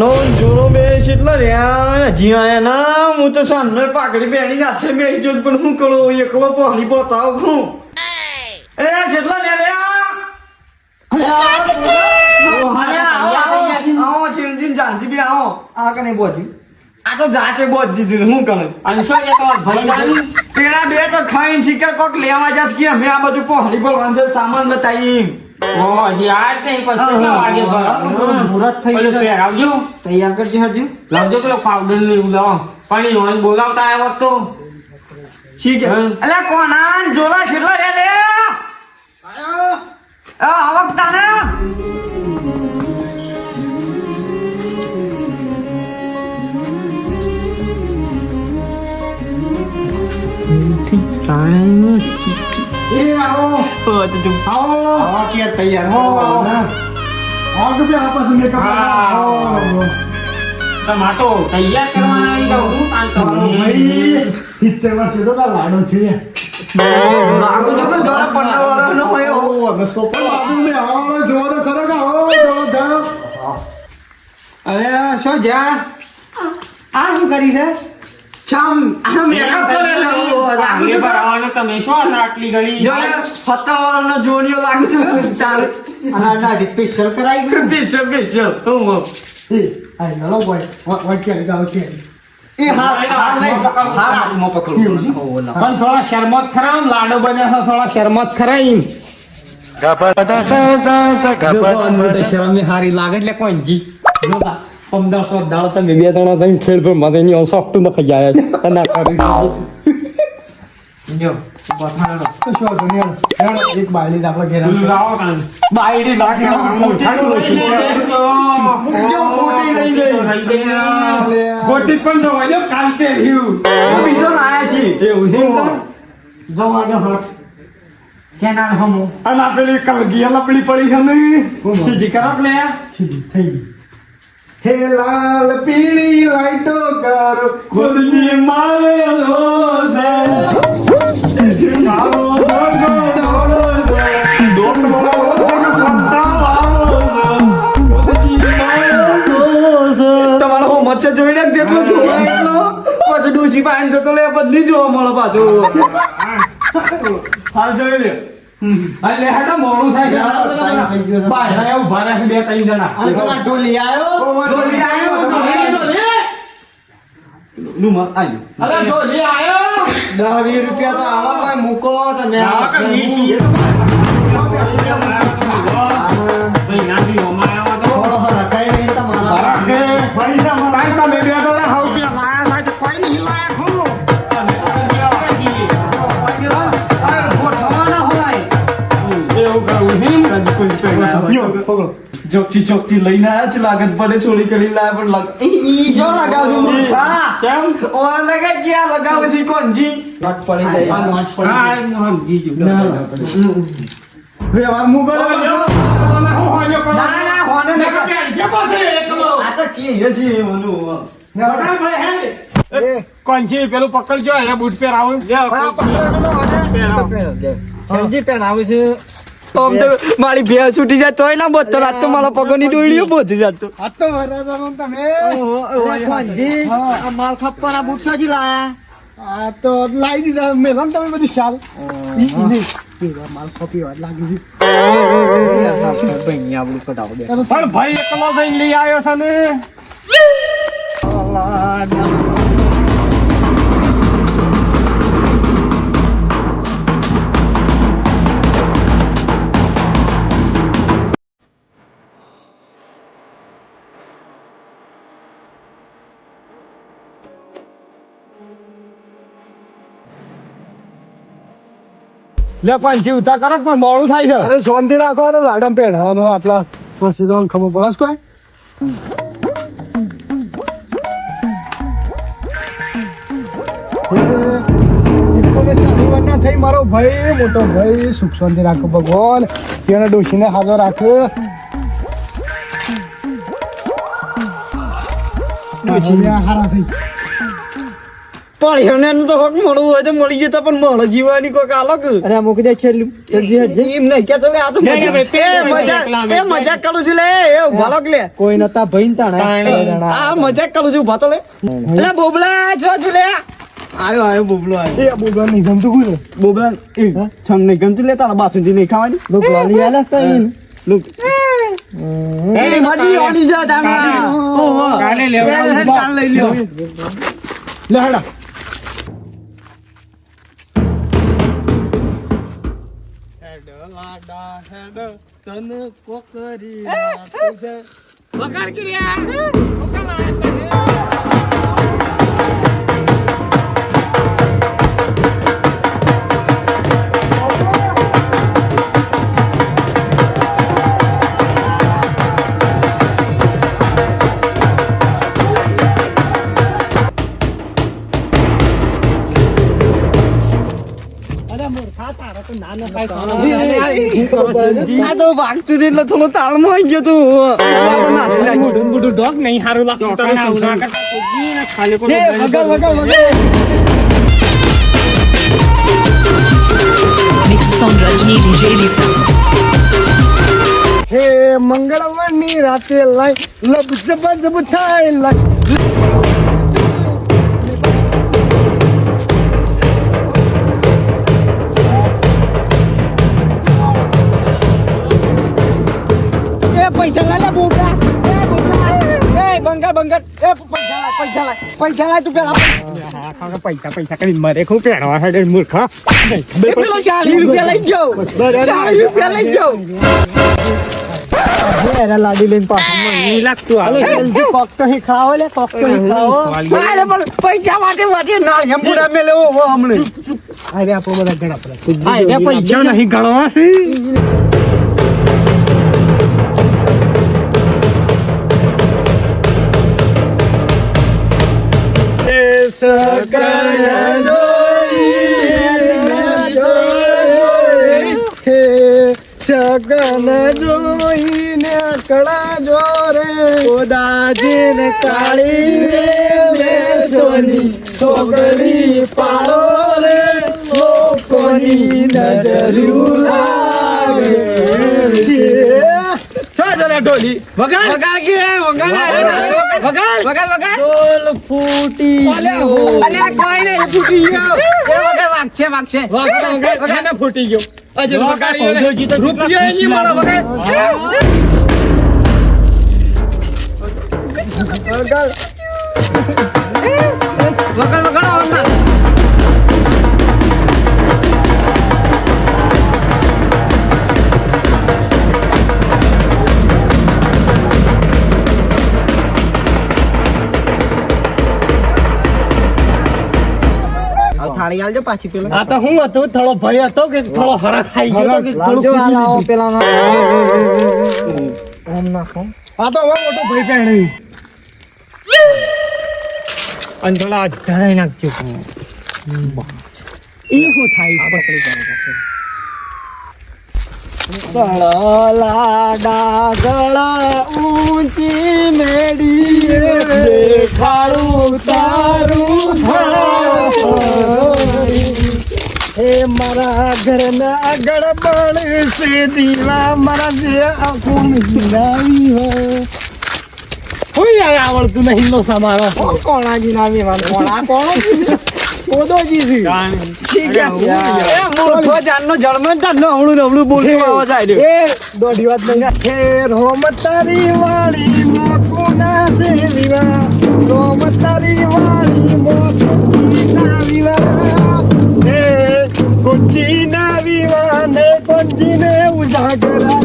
નો જોરો બે કેટલા રહ્યા. હજી આયા ના હું તો સાંજનો પાકડી પહેરી નાખશે બે જો પણ હું કરો એકલો પહોળી પોતાવ હું. અરે કેટલા ને લે આવો જાનજી બી આવો. આ કને બોજી? આ તો જાચે બોજ દીધું હું પેલા બે તો ખાઈને શીખર કોક લેવા જશે કે અમે આ બધું પહોળી બોલવાનું છે સામાન બતાવી હજી. તૈયાર કરજે હરજી લાવજો પેલો પાવડર ને એવું લાવો. પાણી બોલાવતા આવ્યો તો. હમ. અલ્યા કોના જોલા છેલ્લા રે લે. આ આવક તાને. એ આવો. ઓ તો તું આવો. આવા કે તૈયાર હો. આવો. કે ભાઈ આપસ મે હા. તો તૈયાર કરવાના આવી ગયો હું કામ કરવાનું ભાઈ સિત્તેર વર્ષે તો કાં લાડો છે? લાગુ છું કે જોડા વાળા નો હોય. ઓ, સોપડ પણ બાપુ મેં આવો જોવો તો ખરો કે આવો જોવો તો. અરે શું જા આ શું કરી છે? ચમ આમ મેકઅપ કરેલો લાગુ પાણી છું. તમે શું આટલી ગળી જો ને સત્તર વાળાનો જોડિયો લાગુ છું. તારે અને આ દાઢી કરાઈ ગયું સ્પેશિયલ સ્પેશિયલ હું હું. એ આ નલો બોય વા- વા કેરી જાઓ કેરી. એ હાલ હાલ નહીં હાલ હાથમાં પકડું પણ થોડા શરમત ખરા લાડો બન્યા છે થોડા શરમત ખરા એમ. શરમ હારી લાગે એટલે કોણ જી. જોતા પંદરસો દાળ તમે બે દાડા તમે ખેડ પર સોફ્ટ ન ખાઈ જાય છે? ના કરી એક બાયડી ઘેર નાખે પણ તો હોય ને, કાલ કે રહ્યું. બીજો લાયા છીએ એવું છે જવાનો હાથ. કેનાર હમો. અને આ કલગી લપડી પડી છે ને. સીધી કરો લે. સીધી થઈ ગઈ. હે લાલ પીળી લાઈટો કર ખુદની મારે છે. મારો સગો. ખુદની તમારો હો મચ્છર જોઈ ને જેટલો જોવા એટલો પછી ડૂસી પાણી જતો લે બધી જોવા મળે પાછું હાલ જોઈ લે હેડો મોડું થાય બે ત્રણ જણા. અને પેલા ઢોલી આવ્યો આવ્યો આવ્યો અરે ઢોલી! દસ વીસ રૂપિયા તો આવા ભાઈ મૂકો તમે ભાઈ પકડો જોકથી જોકથી લઈને આયા છે લાગત પડે છોડી કરી લાયા પણ લાગ ઈ જો લગાવજો હા કેમ? ઓ લગે ક્યાં લગાવ છે કોણજી નોટ પડી જાય આ નોટ પડી હા, એમ સમજી ગયું. વ્યવહાર મું ના હું હોયો કરો. ના ના હોને ને પેણ કે પાસે એકલો. આ તો કે છે મનુ ના ભાઈ, હે ને? પેલું પકડજો બૂટ પહેર આવું સમજી પેન આવે છે આમ તો મારી ભેંસ છૂટી જાય તોય ના બોતતો રાત તો મારા પગની ડોળીઓ બોધી જતો આ તો વરાજાનો તમે. કોણજી, આ માલ ખપ્પાના બૂટ સાજી લાયા. આ તો લાવી દીધા. મેલો ને તમે બધી શાલ. ઈ કેવા માલ ખપી વાત લાગી છે. પણ ભાઈ એકલો જઈને લઈ આવ્યો છે ને. લે પંછી ઉતા કરો પણ મોડું થાય છે. અરે શાંતિ રાખો તો લાડમ પેઢાવાનો આટલા પછી તો ખબર પડે. છે કોઈ. થઈ. મારો ભાઈ મોટો ભાઈ સુખ શાંતિ રાખો ભગવાન. તેને ડોશીને હાજર રાખ્યો ડોશીને હારા થઈ પાળ્યો ને તો હક મળવું હોય તો મળી જતા પણ મળે જીવાની કોઈક અલગ. અરે મૂકી દે છેલ્લું એમ નહીં કે તો આ તો મજાક એ મજાક કરું છું લે એ ભાલક લે. કોઈ નતા ભઈન તાણા. આ મજાક કરું છું ભાતો લે. એટલે બોબલા છો છું લે. આયો આયો બોબલો આયો. એ બોબલા નહીં ગમતું કોને? બોબલા એ છમ નહીં ગમતું લે તારા બાસુંદી નહીં ખાવાની. લોક લાલી આલાસ તા ઈન લુક. એ મારી ઓલી જા તાણા. ઓહો. કાલે લેવા કાલ લઈ લ્યો. લે હડા. તને કોકરી વગાડ કે એટલે થોડો તાળમાં આવી ગયો તું. હે મંગળવારની રાતે લાઈ લબ જબ જબ થાય લાઈ બંગાર એ પૈસા પૈસા લાય પૈસા લાય તું પેલા પૈસા પૈસા કરી મરે ખૂબ પેણવા હેડે મૂર્ખ પેલો ચાલીસ રૂપિયા લઈ જાઓ ચાલીસ રૂપિયા લઈ જાઓ લાડી લઈને પાછું લાગતું હાલો હાલો જલ્દી કોક હી ખાઓ લે કોક તો હી ખાઓ પૈસા માટે માટે ના એમ મેલે ઓ હમણે અરે આપો બધા ઘણા પેલા આ એ પૈસા નહીં ગણવા છે સગન જોઈને કળા જોરે ઉદાજીને કાળી રે સોની સોગડી પાડો રે લોકોની નજર લાગે ઢોલી. વગાડ. વગાડ કે વગાડ. વગાડ. વગાડ. વગાડ ઢોલ ફૂટી ગયો. અલ્યા કોઈ નહીં ફૂટી ગયો. એ વગાડ વાગશે વાગશે. વગાડ, વગાડ, વગાડ. ફૂટી ગયો. અજે વગાડ, વગાડ. રૂપિયા નહીં મળે વગાડ. વગાડ. વગાડ આવ થાળી આલજો પાછી પેલો. આ તો હું હતો થોડો ભય હતો કે થોડો હરખ ખાઈ ગયો કે થોડું પેલા ઓમ નાખો આ તો હવે મોટો ભય પહેણી અને થોડા ધરાઈ નાખજો. ઈ શું થાય? પકડી લાડા ગળા ઊંચી મેડી દેખાડું તારું. હે મારા ઘરના આગળ બળશે દીવા મારા જે આખું મિલાવી હોય. કોઈ યાર આવડતું નહીં લો સમારો. કોણાજી નામી વાત કોણા કોણ કોદોજી છે. એ મૂર્ખો જાનનો જન્મ જ જાનનો હવળું નવળું બોલતું આવા જાય એ દોઢી વાત નહીં. હે રોમ તારી વાળી મોકુના છે વિવા રોમ તારી વાળી વિવા. હે કોચી ના વિવા ને કોચી ને ઉજાગરા.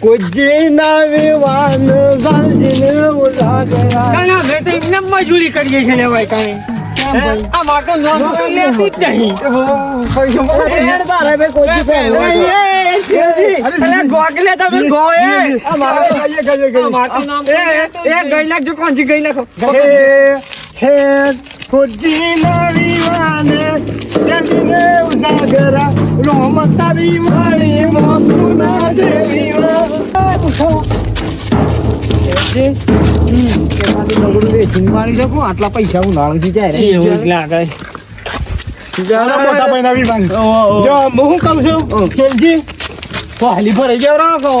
કોચી ના વિવા ને ગાલજી ને ઉજાગરા કાના મેં તો એમને મજૂરી કરીએ છે કાંઈ આ માટો લેતું જ નહીં ગોગલે તમે ગઈ નાખજો કોણથી ગઈ નાખો હે હે ખુજી નવી વાને જમીને ઉજાગરા રોમ તારી વાળી મોસુના મારી શકું? આટલા પૈસા હું નાળું ચાલો મોટા જો હું કહું છું ખેલજી. પહેલી ભરાઈ જાવ રહો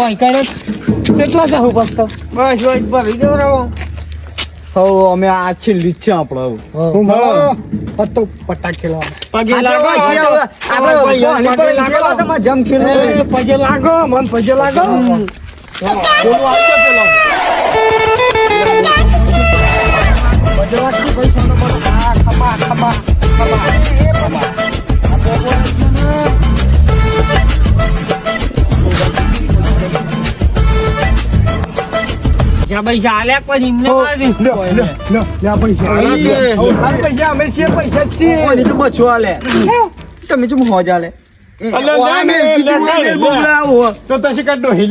કેટલા જાઉં બસ બસ ભરાઈ જાવ રહો અમે આ છે આપણે હવે હું. પત્તો પટ્ટા ખેલવા પગે તો લાગો આપણે પાણી પર કેવા જમ પગે લાગો. મન પગે લાગો. બોલો પેલો? પૈસા આલ્યા પછી એમને પૈસા. પૈસા અમે છીએ પૈસા જ છીએ. તો બચવા આલે? તમે હોજ આલે? લે, લે, લે, લે. તો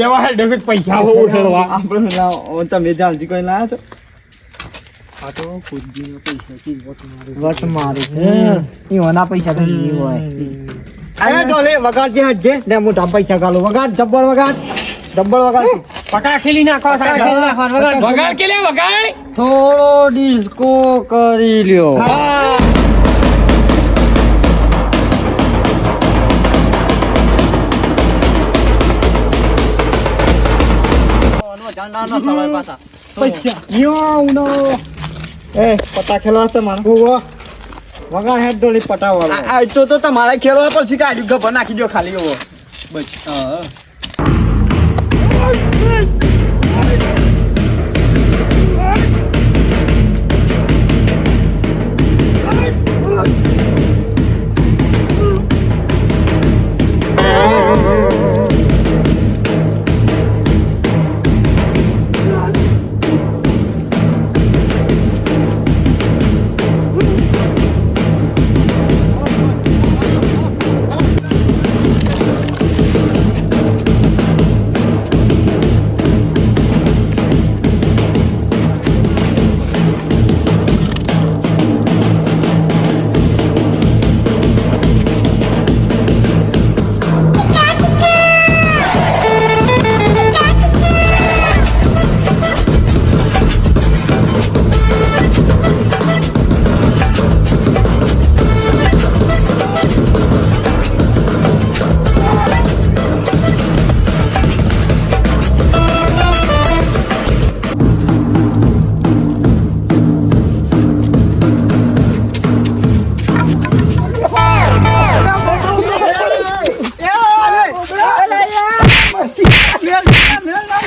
લેવા હેડે પૈસા હો ઉઠાડવા? આપણે લાવો, તમે જાણજી કોઈ લાયા છો? વટ મારે છે. ઈવાના પૈસા તો હોય. અરે ડોલે વગાડ જે હટજે ને મોટા પૈસા ગાલો. વગાડ જબ્બર વગાડ. જબ્બર વગાડ. પટા ખેલી નાખો વગાડ. વગાડ કે લે વગાડ? થોડો ડિસ્કો કરી લ્યો. વગાડ હેડ ડોલી પટા વાળો આ આ તો તો તમારે ખેલવા પડશે કાઢ્યું ખબર નાખી દો ખાલી એવો બસ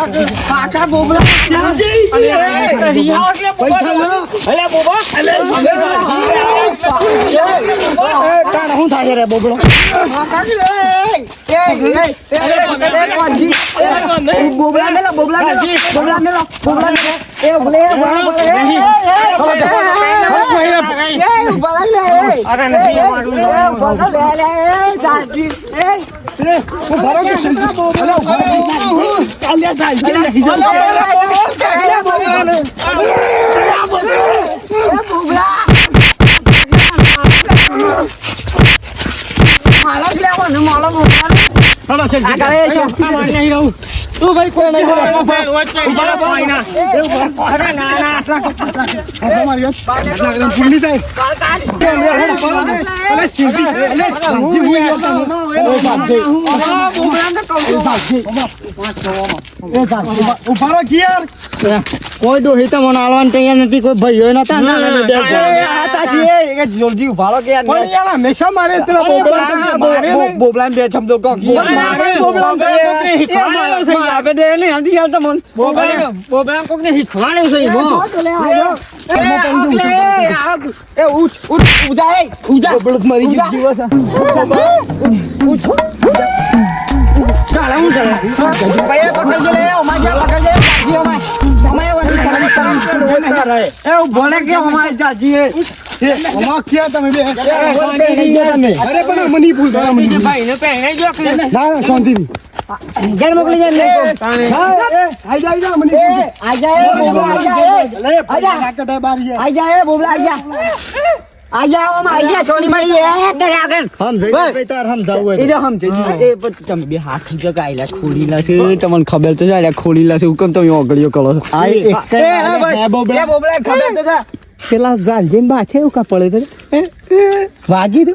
કાકા બોબલા લો શું છે રે બોબલો બોબલા મેલો બોબલા મેલો બોબલા મેલો બોબલા મેલો એ મારું. લેવાનું, બોબલાનું. હલો ચાલ આગળ એ છે. તું ભાઈ કોઈ નહીં રહો, અરે ના ના વાત આટલા એકદમ ફૂલી થાય અલે સિંધી અલે સિંધી હું યો તો એ સાચી ઊભા રહો કિયાર કોઈ દોહી તો મને આલવાન તૈયાર નથી કોઈ ભાઈઓ નતા ના, ના, બે હતા આ એ, એ જોરજી ઉભારો કે યાર. પણ યાર હંમેશા મારે તો બોબલા બોબલા બા- કહો. કે યાર, મારે બોબલા બે- એ, મારા- મારા આપે દે ને, હજી હાલ તો મન બોબલા બોબલા. કોક ને શીખવાડ્યું છે મો એ, ઉઠ ઉઠ આગ. એ, ઉજા. બળક મારી ગયો દિવસ ઉઠ ઉઠ. ચાલે, હું ચાલે? ભાઈ, પકડ લે, ઓ માજા પકડ એ, ને કે ઓમાં જાજી એ. એ, અમાર ક્યાં તમે બે? બોલ, નહીં. અરે પણ મને ભૂલ મને ભૂલ. ભાઈને પહેરાઈ ગયો ના ના શાંતિથી. ઘેર મોકલી જાય ને આઈ જા, આઈ મને એ આજા બોબલા આજા એ. લે, પૈસા નાખતા બાર ગયા. આજા ઓમ આજા સોની મળી એ આગળ. હમ જઈ તાર હમ જાવ એ જો હમ જઈ એ પછી તમે બે હાથ જગાઈલા ખોડી લાશે તમને ખબર તો છે ખોડી લાશે હુકમ તમે ઓગળ્યો કરો આ એક એ બોબલા બોબલા ખબર તો છે. પેલા જાલ જેમ બાછે એવું કા પડે વાગી દે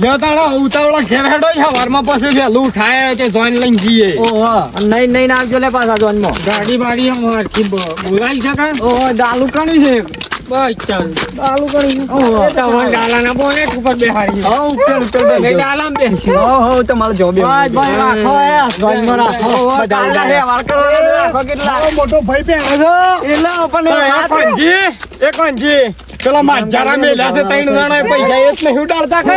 લ્યો ઉતાવળા ઘેર હેડો છે વારમાં પછી વહેલું ઉઠાય કે જોઈન લઈને જઈએ. નહીં નહીં નાખજો લે પાછા જોનમાં ગાડી બાડી આમ બોલાવી શકાય ઓહો ડાલુ કણી છે. બસ કણી એ તમારે ડાલાના બોનેટ ઉપર બેહાડી હા ઉપર ઉપર એ બેસજો. ડાલામાં બેસી. હો હો તમારો જોબ એમ ભાઈ ભાઈ રાખો એ જોઈનમાં રાખો. બધા ઉડાડે વાળ કરવાના રાખો કેટલા. મોટો ભાઈ પહેરે છો. એટલે પણ એ એ કોણજી એ કોણજી પેલા માજારા મેલ્યા છે ત્રણ જણા પૈસા એ જ નહીં ઉડાડતા કે?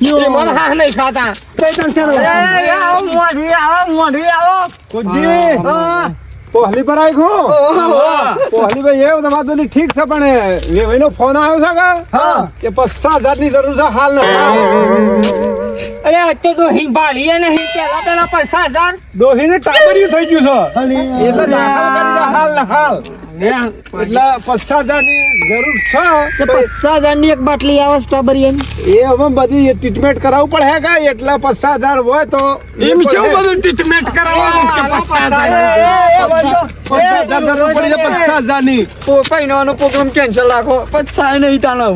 એ મને હા નહીં ખાતા. એ આવો મોઢી આવો મોઢી આવો. હા. પહોલી પર આવી ગયો. પહોલી ભાઈ એવું તમારે બધી ઠીક છે પણ વેવાઈ નો ફોન આવ્યો છે કે? પચાસ હજારની જરૂર છે હાલ અરે અત્યારે હિંગ ભાળીએ નહીં પેલા પેલા પૈસા હજાર. દોહી ને ટાબરિયું થઈ ગયું છે. એટલે હાલ ને હાલ. એટલે પચાસની જરૂર છે પચાસ એક બાટલી આવે સ્ટ્રોબેરી એ હવે બધી ટ્રીટમેન્ટ કરાવવું પડે કે એટલે પચાસ હજાર હોય તો એમ કેવું બધું ટ્રીટમેન્ટ કરાવવાનું કે પચાસ હજાર પચાસ પચાસની પૈનાનો પ્રોગ્રામ કેન્સલ રાખો પૈસા નહીં તાનો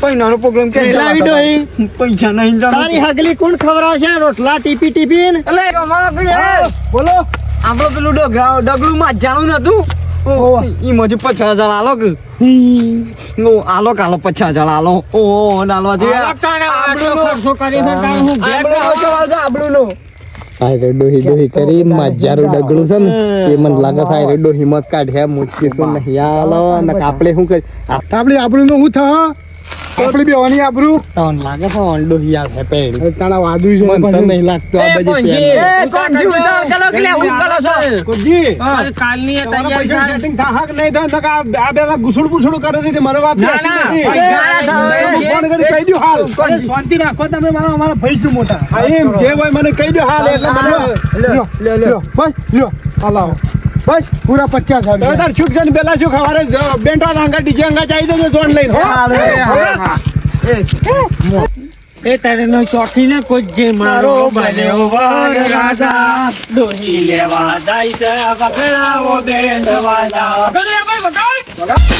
પૈનાનો પ્રોગ્રામ કેન્સલ દો પૈસા નહીં તારી હગલી કોણ ખવડાવશે? રોટલા ટીપી ટીપી એટલે બોલો. આપણો પેલું ડગલા ડગલું માં જાણું નતું. પચાસ હજાર આલો આલો કાલો પચાસ હજાર આલો? ઓ નાલો છે ખર્ચો કરી છે તારે હું ઘેર આબડું આયરે ડોહી ડોહી કરી મજારું ડગલું છે ને એ મને લાગે થાય રે ડોહી મત કાઢ્યા મુચકી શું નહીં. આલો ને આપણે શું કરી? આપણે આબરૂ નું શું થા આપણી બેવાની આબરૂ. આપણને લાગે છે ડોહી આ છે પેડી તારા વાદળી છે મને તો નહીં લાગતો આ બજે બધી એ કોણ જીવ ઉતાવળ કરો કે હું કલો છો? કોજી અરે કાલની એ તૈયારી સેટિંગ થાય. કે નહીં થાય તક આ બેલા ગુસુડ ગુસુડ કરે છે તે મને વાત નથી. હું ફોન કરી કહી દઉં હાલ. શાંતિ રાખો તમે મારા અમારા ભાઈ મોટા. એમ જે હોય મને કહી દો હાલ એટલે મને લ્યો લ્યો લ્યો. બસ લ્યો. હાલ આવો બસ પૂરા પચાસ હજાર તાર શુક છે ને પેલા શું ખવારે બેન્ટા અંગા ડીજે અંગા ચાઈ દેજો જોન લઈને? એ તારે નો ચોકી ને કોઈ જે મારો બને વર રાજા. દોહી લેવા જાય છે વગડાવો બેન વાજા. ભાઈ વગડ.